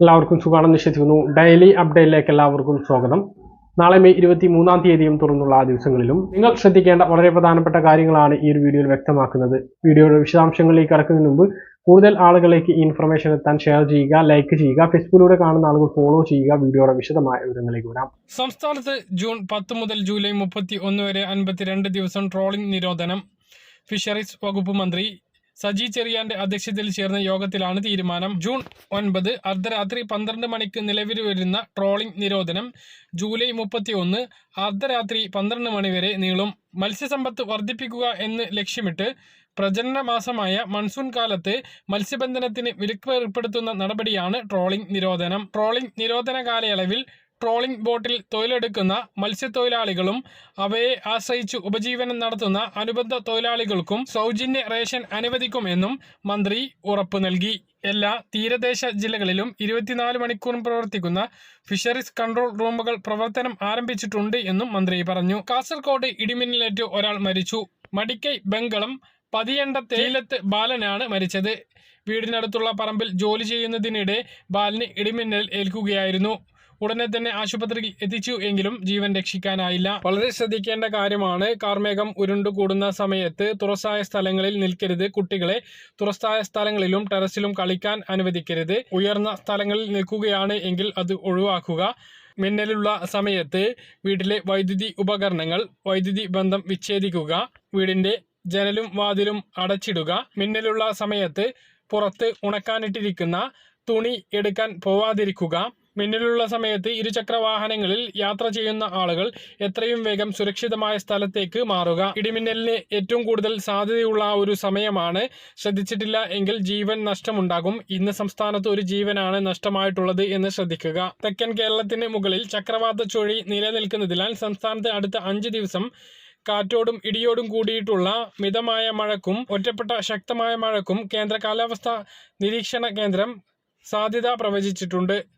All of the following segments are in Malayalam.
എല്ലാവർക്കും സുഖമാണെന്ന് വിശ്വസിക്കുന്നു. ഡെയിലി അപ്ഡേറ്റിലേക്ക് എല്ലാവർക്കും സ്വാഗതം. നാളെ മെയ് ഇരുപത്തി മൂന്നാം തീയതിയും തുറന്നുള്ള ആ ദിവസങ്ങളിലും നിങ്ങൾ ശ്രദ്ധിക്കേണ്ട വളരെ പ്രധാനപ്പെട്ട കാര്യങ്ങളാണ് ഈ ഒരു വീഡിയോയിൽ വ്യക്തമാക്കുന്നത്. വീഡിയോയുടെ വിശദാംശങ്ങളിലേക്ക് കടക്കുന്നതിന് മുമ്പ് കൂടുതൽ ആളുകളിലേക്ക് ഇൻഫർമേഷൻ എത്താൻ ഷെയർ ചെയ്യുക ലൈക്ക് ചെയ്യുക ഫേസ്ബുക്കിലൂടെ കാണുന്ന ആളുകൾ ഫോളോ ചെയ്യുക വീഡിയോയുടെ വിശദമായ വിവരങ്ങളിലേക്ക് വരാം. സംസ്ഥാനത്ത് ജൂൺ പത്ത് മുതൽ ജൂലൈ മുപ്പത്തി ഒന്ന് വരെ അൻപത്തിരണ്ട് ദിവസം ട്രോളിംഗ് നിരോധനം. ഫിഷറീസ് വകുപ്പ് മന്ത്രി സജി ചെറിയാന്റെ അധ്യക്ഷതയിൽ ചേർന്ന യോഗത്തിലാണ് തീരുമാനം. ജൂൺ ഒൻപത് അർദ്ധരാത്രി പന്ത്രണ്ട് മണിക്ക് നിലവിൽ വരുന്ന ട്രോളിംഗ് നിരോധനം. ജൂലൈ മുപ്പത്തി ഒന്ന് അർദ്ധരാത്രി പന്ത്രണ്ട് മണി വരെ നീളും. മത്സ്യസമ്പത്ത് വർദ്ധിപ്പിക്കുക എന്ന് ലക്ഷ്യമിട്ട് പ്രജനന മാസമായ മൺസൂൺ കാലത്ത് മത്സ്യബന്ധനത്തിന് വിലക്ക് ഏർപ്പെടുത്തുന്ന നടപടിയാണ് ട്രോളിംഗ് നിരോധനം. ട്രോളിംഗ് നിരോധന കാലയളവിൽ ട്രോളിംഗ് ബോട്ടിൽ തൊഴിലെടുക്കുന്ന മത്സ്യത്തൊഴിലാളികളും അവയെ ആശ്രയിച്ച് ഉപജീവനം നടത്തുന്ന അനുബന്ധ തൊഴിലാളികൾക്കും സൗജന്യ റേഷൻ അനുവദിക്കുമെന്നും മന്ത്രി ഉറപ്പു നൽകി. എല്ലാ തീരദേശ ജില്ലകളിലും ഇരുപത്തിനാല് മണിക്കൂറും പ്രവർത്തിക്കുന്ന ഫിഷറീസ് കൺട്രോൾ റൂമുകൾ പ്രവർത്തനം ആരംഭിച്ചിട്ടുണ്ട് എന്നും മന്ത്രി പറഞ്ഞു. കാസർകോട് ഇടിമിന്നലേറ്റ് ഒരാൾ മരിച്ചു. മടിക്കൈ ബംഗളം പതിയണ്ട തേയിലത്ത് ബാലനാണ് മരിച്ചത്. വീടിനടുത്തുള്ള പറമ്പിൽ ജോലി ചെയ്യുന്നതിനിടെ ബാലന് ഇടിമിന്നൽ ഏൽക്കുകയായിരുന്നു. ഉടനെ തന്നെ ആശുപത്രിയിൽ എത്തിച്ചു എങ്കിലും ജീവൻ രക്ഷിക്കാനായില്ല. വളരെ ശ്രദ്ധിക്കേണ്ട കാര്യമാണ് കാർമേഘം ഉരുണ്ടുകൂടുന്ന സമയത്ത് തുറസായ സ്ഥലങ്ങളിൽ നിൽക്കരുത്. കുട്ടികളെ തുറസായ സ്ഥലങ്ങളിലും ടെറസിലും കളിക്കാൻ അനുവദിക്കരുത്. ഉയർന്ന സ്ഥലങ്ങളിൽ നിൽക്കുകയാണ് എങ്കിൽ അത് ഒഴിവാക്കുക. മിന്നലുള്ള സമയത്ത് വീട്ടിലെ വൈദ്യുതി ഉപകരണങ്ങൾ വൈദ്യുതി ബന്ധം വിച്ഛേദിക്കുക വീടിന്റെ ജനലും വാതിലും അടച്ചിടുക മിന്നലുള്ള സമയത്ത് പുറത്ത് ഉണക്കാനിട്ടിരിക്കുന്ന തുണി എടുക്കാൻ പോവാതിരിക്കുക മിന്നലുള്ള സമയത്ത് ഇരുചക്ര വാഹനങ്ങളിൽ യാത്ര ചെയ്യുന്ന ആളുകൾ എത്രയും വേഗം സുരക്ഷിതമായ സ്ഥലത്തേക്ക് മാറുക. ഇടിമിന്നലിന് ഏറ്റവും കൂടുതൽ സാധ്യതയുള്ള ഒരു സമയമാണ്. ശ്രദ്ധിച്ചിട്ടില്ല എങ്കിൽ ജീവൻ നഷ്ടമുണ്ടാകും. ഇന്ന് സംസ്ഥാനത്ത് ഒരു ജീവനാണ് നഷ്ടമായിട്ടുള്ളത് എന്ന് ശ്രദ്ധിക്കുക. തെക്കൻ കേരളത്തിന് മുകളിൽ ചക്രവാത ചുഴി നിലനിൽക്കുന്നതിനാൽ സംസ്ഥാനത്ത് അടുത്ത അഞ്ച് ദിവസം കാറ്റോടും ഇടിയോടും കൂടിയിട്ടുള്ള മിതമായ മഴക്കും ഒറ്റപ്പെട്ട ശക്തമായ മഴക്കും കേന്ദ്ര കാലാവസ്ഥാ നിരീക്ഷണ കേന്ദ്രം സാധ്യത പ്രവചിച്ചിട്ടുണ്ട്.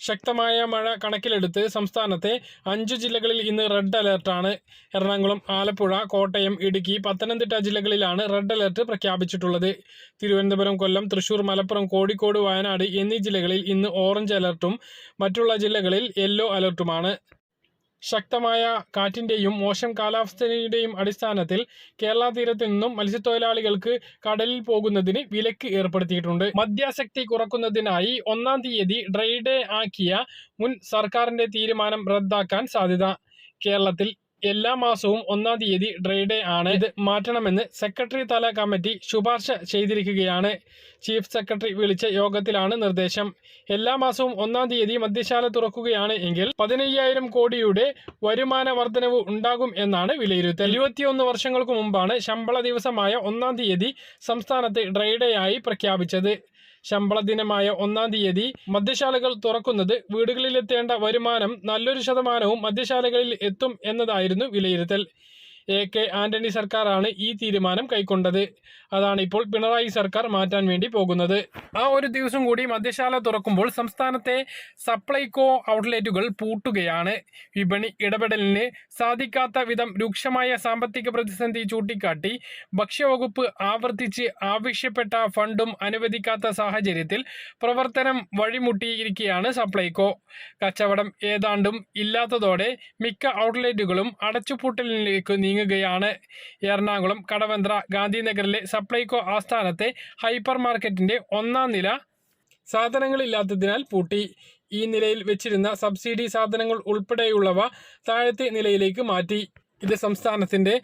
ശക്തമായ മഴ കണക്കിലെടുത്ത് സംസ്ഥാനത്തെ അഞ്ച് ജില്ലകളിൽ ഇന്ന് റെഡ് അലർട്ടാണ്. എറണാകുളം ആലപ്പുഴ കോട്ടയം ഇടുക്കി പത്തനംതിട്ട ജില്ലകളിലാണ് റെഡ് അലർട്ട് പ്രഖ്യാപിച്ചിട്ടുള്ളത്. തിരുവനന്തപുരം കൊല്ലം തൃശൂർ മലപ്പുറം കോഴിക്കോട് വയനാട് എന്നീ ജില്ലകളിൽ ഇന്ന് ഓറഞ്ച് അലർട്ടും മറ്റുള്ള ജില്ലകളിൽ യെല്ലോ അലർട്ടുമാണ്. ശക്തമായ കാറ്റിന്റെയും മോശം കാലാവസ്ഥയുടെയും അടിസ്ഥാനത്തിൽ കേരള തീരത്ത് നിന്നും മത്സ്യത്തൊഴിലാളികൾക്ക് കടലിൽ പോകുന്നതിന് വിലക്ക് ഏർപ്പെടുത്തിയിട്ടുണ്ട്. മദ്യാസക്തി കുറക്കുന്നതിനായി ഒന്നാം തീയതി ഡ്രൈ ഡേ ആക്കിയ മുൻ സർക്കാരിന്റെ തീരുമാനം റദ്ദാക്കാൻ സാധ്യത കേരളത്തിൽ എല്ലാ മാസവും ഒന്നാം തീയതി ഡ്രൈ ഡേ ആണ്. ഇത് മാറ്റണമെന്ന് സെക്രട്ടറി തല കമ്മിറ്റി ശുപാർശ ചെയ്തിരിക്കുകയാണ്. ചീഫ് സെക്രട്ടറി വിളിച്ച യോഗത്തിലാണ് നിർദ്ദേശം. എല്ലാ മാസവും ഒന്നാം തീയതി മദ്യശാല തുറക്കുകയാണ് എങ്കിൽ പതിനയ്യായിരം കോടിയുടെ വരുമാന വർധനവ് ഉണ്ടാകും എന്നാണ് വിലയിരുത്തൽ. ഇരുപത്തിയൊന്ന് വർഷങ്ങൾക്ക് മുമ്പാണ് ശമ്പള ദിവസമായ ഒന്നാം തീയതി സംസ്ഥാനത്ത് ഡ്രൈ ഡേ ആയി പ്രഖ്യാപിച്ചത്. ശമ്പള ദിനമായ ഒന്നാം തീയതി മദ്യശാലകൾ തുറക്കുന്നത് വീടുകളിലെത്തേണ്ട വരുമാനം നല്ലൊരു ശതമാനവും മദ്യശാലകളിൽ എത്തും എന്നതായിരുന്നു വിലയിരുത്തൽ. എ കെ ആന്റണി സർക്കാരാണ് ഈ തീരുമാനം കൈക്കൊണ്ടത്. അതാണ് ഇപ്പോൾ പിണറായി സർക്കാർ മാറ്റാൻ വേണ്ടി പോകുന്നത്. ആ ഒരു ദിവസം കൂടി മദ്യശാല തുറക്കുമ്പോൾ സംസ്ഥാനത്തെ സപ്ലൈകോ ഔട്ട്ലെറ്റുകൾ പൂട്ടുകയാണ്. വിപണി ഇടപെടലിന് സാധിക്കാത്ത വിധം രൂക്ഷമായ സാമ്പത്തിക പ്രതിസന്ധി ചൂണ്ടിക്കാട്ടി ഭക്ഷ്യവകുപ്പ് ആവർത്തിച്ച് ആവശ്യപ്പെട്ട ഫണ്ടും അനുവദിക്കാത്ത സാഹചര്യത്തിൽ പ്രവർത്തനം വഴിമുട്ടിയിരിക്കുകയാണ് സപ്ലൈകോ. കച്ചവടം ഏതാണ്ടും ഇല്ലാത്തതോടെ മിക്ക ഔട്ട്ലെറ്റുകളും അടച്ചുപൂട്ടലിലേക്ക് നീങ്ങുകയാണ്. എറണാകുളം കടവന്ത്ര ഗാന്ധിനഗറിലെ സപ്ലൈകോ ആസ്ഥാനത്തെ ഹൈപ്പർ മാർക്കറ്റിന്റെ ഒന്നാം നില സാധനങ്ങളില്ലാത്തതിനാൽ പൂട്ടി. ഈ നിലയിൽ വെച്ചിരുന്ന സബ്സിഡി സാധനങ്ങൾ ഉൾപ്പെടെയുള്ളവ താഴത്തെ നിലയിലേക്ക് മാറ്റി. ഇത് സംസ്ഥാനത്തിന്റെ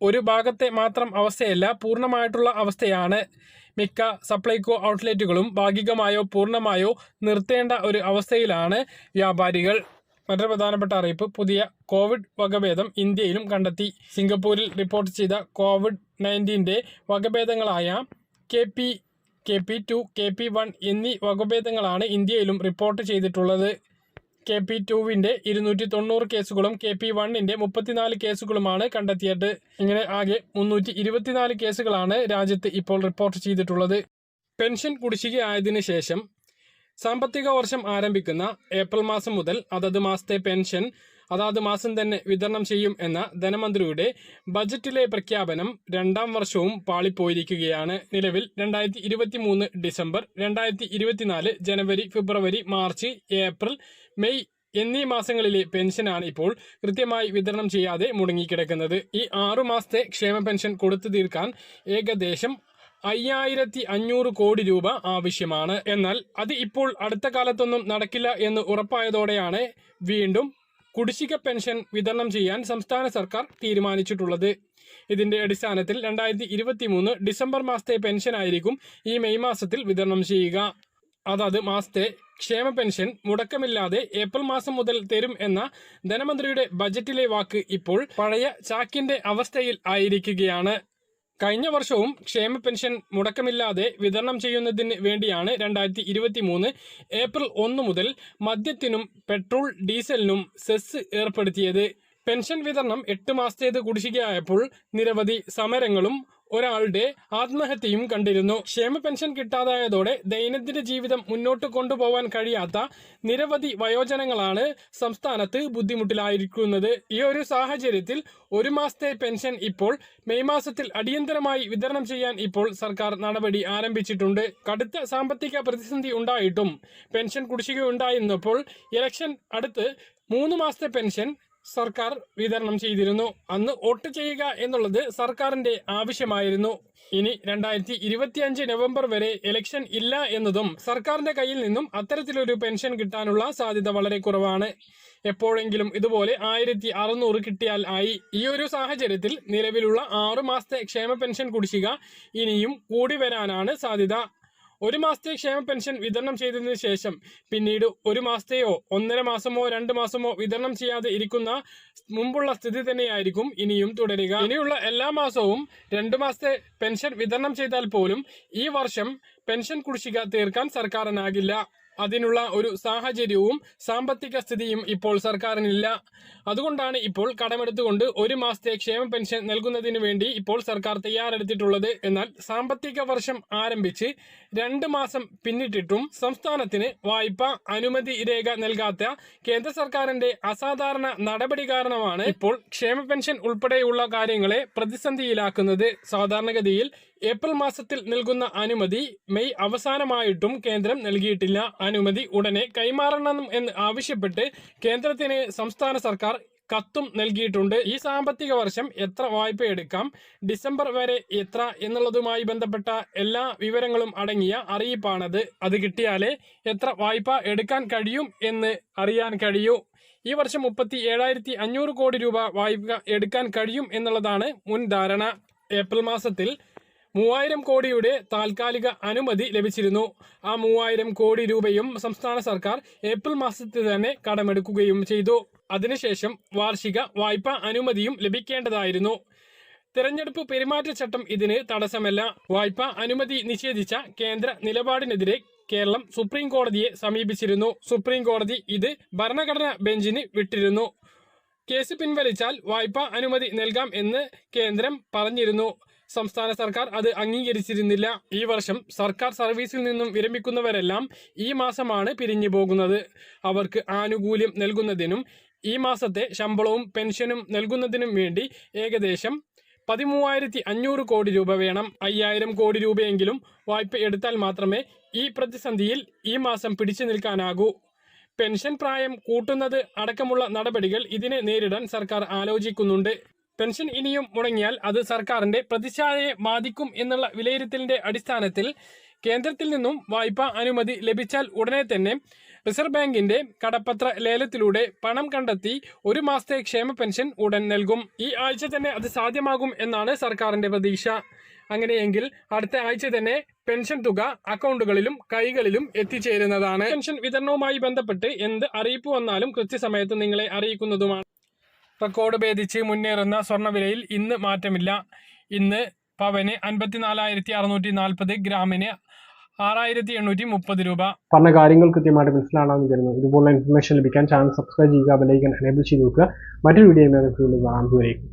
ഒരു ഭാഗത്തെ മാത്രം അവസ്ഥയല്ല പൂർണമായിട്ടുള്ള അവസ്ഥയാണ്. മിക്ക സപ്ലൈകോ ഔട്ട്ലെറ്റുകളും ഭാഗികമായോ പൂർണമായോ നിർത്തേണ്ട ഒരു അവസ്ഥയിലാണ് വ്യാപാരികൾ. മറ്റൊരു പ്രധാനപ്പെട്ട അറിയിപ്പ് പുതിയ കോവിഡ് വകഭേദം ഇന്ത്യയിലും കണ്ടെത്തി. സിംഗപ്പൂരിൽ റിപ്പോർട്ട് ചെയ്ത കോവിഡ് നയന്റീന്റെ വകഭേദങ്ങളായ K P K P two K P one എന്നീ വകഭേദങ്ങളാണ് ഇന്ത്യയിലും റിപ്പോർട്ട് ചെയ്തിട്ടുള്ളത്. കെ പി ടുവിന്റെ ഇരുന്നൂറ്റി തൊണ്ണൂറ് കേസുകളും കെ പി വണ്ണിന്റെ മുപ്പത്തിനാല് കേസുകളുമാണ് കണ്ടെത്തിയത്. ഇങ്ങനെ ആകെ മുന്നൂറ്റി ഇരുപത്തിനാല് കേസുകളാണ് രാജ്യത്ത് ഇപ്പോൾ റിപ്പോർട്ട് ചെയ്തിട്ടുള്ളത്. പെൻഷൻ കുടിശ്ശിക ആയതിനു ശേഷം സാമ്പത്തിക വർഷം ആരംഭിക്കുന്ന ഏപ്രിൽ മാസം മുതൽ അതത് മാസത്തെ പെൻഷൻ അതാത് മാസം തന്നെ വിതരണം ചെയ്യും എന്ന ധനമന്ത്രിയുടെ ബജറ്റിലെ പ്രഖ്യാപനം രണ്ടാം വർഷവും പാളിപ്പോയിരിക്കുകയാണ്. നിലവിൽ രണ്ടായിരത്തി ഇരുപത്തി മൂന്ന് ഡിസംബർ രണ്ടായിരത്തി ഇരുപത്തിനാല് January February March April May എന്നീ മാസങ്ങളിലെ പെൻഷനാണ് ഇപ്പോൾ കൃത്യമായി വിതരണം ചെയ്യാതെ മുടങ്ങിക്കിടക്കുന്നത്. ഈ ആറു മാസത്തെ ക്ഷേമ പെൻഷൻ കൊടുത്തു തീർക്കാൻ ഏകദേശം അയ്യായിരത്തി അഞ്ഞൂറ് കോടി രൂപ ആവശ്യമാണ്. എന്നാൽ അത് ഇപ്പോൾ അടുത്ത കാലത്തൊന്നും നടക്കില്ല എന്ന് ഉറപ്പായതോടെയാണ് വീണ്ടും കുടിശ്ശിക പെൻഷൻ വിതരണം ചെയ്യാൻ സംസ്ഥാന സർക്കാർ തീരുമാനിച്ചിട്ടുള്ളത്. ഇതിന്റെ അടിസ്ഥാനത്തിൽ രണ്ടായിരത്തി ഇരുപത്തി മൂന്ന് ഡിസംബർ മാസത്തെ പെൻഷൻ ആയിരിക്കും ഈ മെയ് മാസത്തിൽ വിതരണം ചെയ്യുക. അതാത് മാസത്തെ ക്ഷേമ പെൻഷൻ മുടക്കമില്ലാതെ ഏപ്രിൽ മാസം മുതൽ തരും എന്ന ധനമന്ത്രിയുടെ ബജറ്റിലെ വാക്ക് ഇപ്പോൾ പഴയ ചാക്കിന്റെ അവസ്ഥയിൽ ആയിരിക്കുകയാണ്. കഴിഞ്ഞ വർഷവും ക്ഷേമ പെൻഷൻ മുടക്കമില്ലാതെ വിതരണം ചെയ്യുന്നതിന് വേണ്ടിയാണ് രണ്ടായിരത്തി ഇരുപത്തി മൂന്ന് ഏപ്രിൽ ഒന്ന് മുതൽ മദ്യത്തിനും പെട്രോൾ ഡീസലിനും സെസ് ഏർപ്പെടുത്തിയത്. പെൻഷൻ വിതരണം എട്ട് മാസത്തേത് കുടിശ്ശികയായപ്പോൾ നിരവധി സമരങ്ങളും ഒരാളുടെ ആത്മഹത്യയും കണ്ടിരുന്നു. ക്ഷേമ പെൻഷൻ കിട്ടാതായതോടെ ദൈനംദിന ജീവിതം മുന്നോട്ട് കൊണ്ടുപോകാൻ കഴിയാത്ത നിരവധി വയോജനങ്ങളാണ് സംസ്ഥാനത്ത് ബുദ്ധിമുട്ടിലായിരിക്കുന്നത്. ഈ ഒരു സാഹചര്യത്തിൽ ഒരു മാസത്തെ പെൻഷൻ ഇപ്പോൾ മെയ് മാസത്തിൽ അടിയന്തരമായി വിതരണം ചെയ്യാൻ ഇപ്പോൾ സർക്കാർ നടപടി ആരംഭിച്ചിട്ടുണ്ട്. കടുത്ത സാമ്പത്തിക പ്രതിസന്ധി ഉണ്ടായിട്ടും പെൻഷൻ കുടിശ്ശിക ഉണ്ടായിരുന്നപ്പോൾ ഇലക്ഷൻ അടുത്ത് മൂന്ന് മാസത്തെ പെൻഷൻ സർക്കാർ വിതരണം ചെയ്തിരുന്നു. അന്ന് വോട്ട് ചെയ്യുക എന്നുള്ളത് സർക്കാരിന്റെ ആവശ്യമായിരുന്നു. ഇനി രണ്ടായിരത്തി ഇരുപത്തിയഞ്ച് നവംബർ വരെ ഇലക്ഷൻ ഇല്ല എന്നതും സർക്കാരിന്റെ കയ്യിൽ നിന്നും അത്തരത്തിലൊരു പെൻഷൻ കിട്ടാനുള്ള സാധ്യത വളരെ കുറവാണ്. എപ്പോഴെങ്കിലും ഇതുപോലെ ആയിരത്തി അറുന്നൂറ് കിട്ടിയാൽ ആയി. ഈ ഒരു സാഹചര്യത്തിൽ നിലവിലുള്ള ആറു മാസത്തെ ക്ഷേമ പെൻഷൻ കുടിശ്ശിക ഇനിയും കൂടി വരാനാണ് സാധ്യത. ഒരു മാസത്തെ ക്ഷേമ പെൻഷൻ വിതരണം ചെയ്തതിനു ശേഷം പിന്നീട് ഒരു മാസത്തെയോ ഒന്നര മാസമോ രണ്ട് മാസമോ വിതരണം ചെയ്യാതെ ഇരിക്കുന്ന മുമ്പുള്ള സ്ഥിതി തന്നെയായിരിക്കും ഇനിയും തുടരുക. ഇനിയുള്ള എല്ലാ മാസവും രണ്ട് മാസത്തെ പെൻഷൻ വിതരണം ചെയ്താൽ പോലും ഈ വർഷം പെൻഷൻ കുടിശ്ശിക തീർക്കാൻ സർക്കാരിനാകില്ല. അതിനുള്ള ഒരു സാഹചര്യവും സാമ്പത്തിക സ്ഥിതിയും ഇപ്പോൾ സർക്കാരിനില്ല. അതുകൊണ്ടാണ് ഇപ്പോൾ കടമെടുത്തുകൊണ്ട് ഒരു മാസത്തെ ക്ഷേമ പെൻഷൻ നൽകുന്നതിന് വേണ്ടി ഇപ്പോൾ സർക്കാർ തയ്യാറെടുത്തിട്ടുള്ളത്. എന്നാൽ സാമ്പത്തിക വർഷം ആരംഭിച്ച് രണ്ട് മാസം പിന്നിട്ടിട്ടും സംസ്ഥാനത്തിന് വായ്പ അനുമതി രേഖ നൽകാത്ത കേന്ദ്ര സർക്കാരിന്റെ അസാധാരണ നടപടി കാരണമാണ് ഇപ്പോൾ ക്ഷേമ പെൻഷൻ ഉൾപ്പെടെയുള്ള കാര്യങ്ങളെ പ്രതിസന്ധിയിലാക്കുന്നത്. സാധാരണഗതിയിൽ ഏപ്രിൽ മാസത്തിൽ നൽകുന്ന അനുമതി മെയ് അവസാനമായിട്ടും കേന്ദ്രം നൽകിയിട്ടില്ല. അനുമതി ഉടനെ കൈമാറണം എന്ന് ആവശ്യപ്പെട്ട് കേന്ദ്രത്തിന് സംസ്ഥാന സർക്കാർ കത്തും നൽകിയിട്ടുണ്ട്. ഈ സാമ്പത്തിക വർഷം എത്ര വായ്പ എടുക്കാം ഡിസംബർ വരെ എത്ര എന്നുള്ളതുമായി ബന്ധപ്പെട്ട എല്ലാ വിവരങ്ങളും അടങ്ങിയ അറിയിപ്പാണത്. അത് കിട്ടിയാലേ എത്ര വായ്പ എടുക്കാൻ കഴിയും എന്ന് അറിയാൻ കഴിയൂ. ഈ വർഷം മുപ്പത്തി ഏഴായിരത്തി അഞ്ഞൂറ് കോടി രൂപ വായ്പ എടുക്കാൻ കഴിയും എന്നുള്ളതാണ് മുൻ ധാരണ ഏപ്രിൽ മാസത്തിൽ മൂവായിരം കോടിയുടെ താൽക്കാലിക അനുമതി ലഭിച്ചിരുന്നു. ആ മൂവായിരം കോടി രൂപയും സംസ്ഥാന സർക്കാർ ഏപ്രിൽ മാസത്തിൽ തന്നെ കടമെടുക്കുകയും ചെയ്തു. അതിനുശേഷം വാർഷിക വായ്പാ അനുമതിയും ലഭിക്കേണ്ടതായിരുന്നു. തിരഞ്ഞെടുപ്പ് പെരുമാറ്റച്ചട്ടം ഇതിന് തടസ്സമല്ല. വായ്പാ അനുമതി നിഷേധിച്ച കേന്ദ്ര നിലപാടിനെതിരെ കേരളം സുപ്രീം കോടതിയെ സമീപിച്ചിരുന്നു. സുപ്രീം കോടതി ഇത് ഭരണഘടനാ ബെഞ്ചിന് വിട്ടിരുന്നു. കേസ് പിൻവലിച്ചാൽ വായ്പാ അനുമതി നൽകാം എന്ന് കേന്ദ്രം പറഞ്ഞിരുന്നു. സംസ്ഥാന സർക്കാർ അത് അംഗീകരിച്ചിരുന്നില്ല. ഈ വർഷം സർക്കാർ സർവീസിൽ നിന്നും വിരമിക്കുന്നവരെല്ലാം ഈ മാസമാണ് പിരിഞ്ഞു പോകുന്നത്. അവർക്ക് ആനുകൂല്യം നൽകുന്നതിനും ഈ മാസത്തെ ശമ്പളവും പെൻഷനും നൽകുന്നതിനും വേണ്ടി ഏകദേശം പതിമൂവായിരത്തി അഞ്ഞൂറ് കോടി രൂപ വേണം. അയ്യായിരം കോടി രൂപയെങ്കിലും വായ്പ എടുത്താൽ മാത്രമേ ഈ പ്രതിസന്ധിയിൽ ഈ മാസം പിടിച്ചു നിൽക്കാനാകൂ. പെൻഷൻ പ്രായം കൂട്ടുന്നത് അടക്കമുള്ള നടപടികൾ ഇതിനെ നേരിടാൻ സർക്കാർ ആലോചിക്കുന്നുണ്ട്. പെൻഷൻ ഇനിയും മുടങ്ങിയാൽ അത് സർക്കാരിന്റെ പ്രതിച്ഛായയെ ബാധിക്കും എന്നുള്ള വിലയിരുത്തലിന്റെ അടിസ്ഥാനത്തിൽ കേന്ദ്രത്തിൽ നിന്നും വായ്പാ അനുമതി ലഭിച്ചാൽ ഉടനെ തന്നെ റിസർവ് ബാങ്കിന്റെ കടപ്പത്ര ലേലത്തിലൂടെ പണം കണ്ടെത്തി ഒരു മാസത്തെ ക്ഷേമ പെൻഷൻ ഉടൻ നൽകും. ഈ ആഴ്ച തന്നെ അത് സാധ്യമാകും എന്നാണ് സർക്കാരിന്റെ പ്രതീക്ഷ. അങ്ങനെയെങ്കിൽ അടുത്ത ആഴ്ച തന്നെ പെൻഷൻ തുക അക്കൗണ്ടുകളിലും കൈകളിലും എത്തിച്ചേരുന്നതാണ്. പെൻഷൻ വിതരണവുമായി ബന്ധപ്പെട്ട് എന്ത് അറിയിപ്പ് വന്നാലും കൃത്യസമയത്ത് നിങ്ങളെ അറിയിക്കുന്നതുമാണ്. റെക്കോർഡ് ഭേദിച്ച് മുന്നേറുന്ന സ്വർണവിലയിൽ ഇന്ന് മാറ്റമില്ല. ഇന്ന് പവന് അൻപത്തിനാലായിരത്തി അറുന്നൂറ്റി നാൽപ്പത് ഗ്രാമിന് ആറായിരത്തി എണ്ണൂറ്റി മുപ്പത് രൂപ. പറഞ്ഞ കാര്യങ്ങൾ കൃത്യമായിട്ട് മനസ്സിലാണെന്ന് കരുതുന്നു. ഇതുപോലുള്ള ഇൻഫർമേഷൻ ലഭിക്കാൻ ചാനൽ സബ്സ്ക്രൈബ് ചെയ്യുക ബെലൈക്കൻ എനേബിൾ ചെയ്ത് നോക്കുക മറ്റൊരു വീഡിയോ കാണാൻ ദൂരേക്കും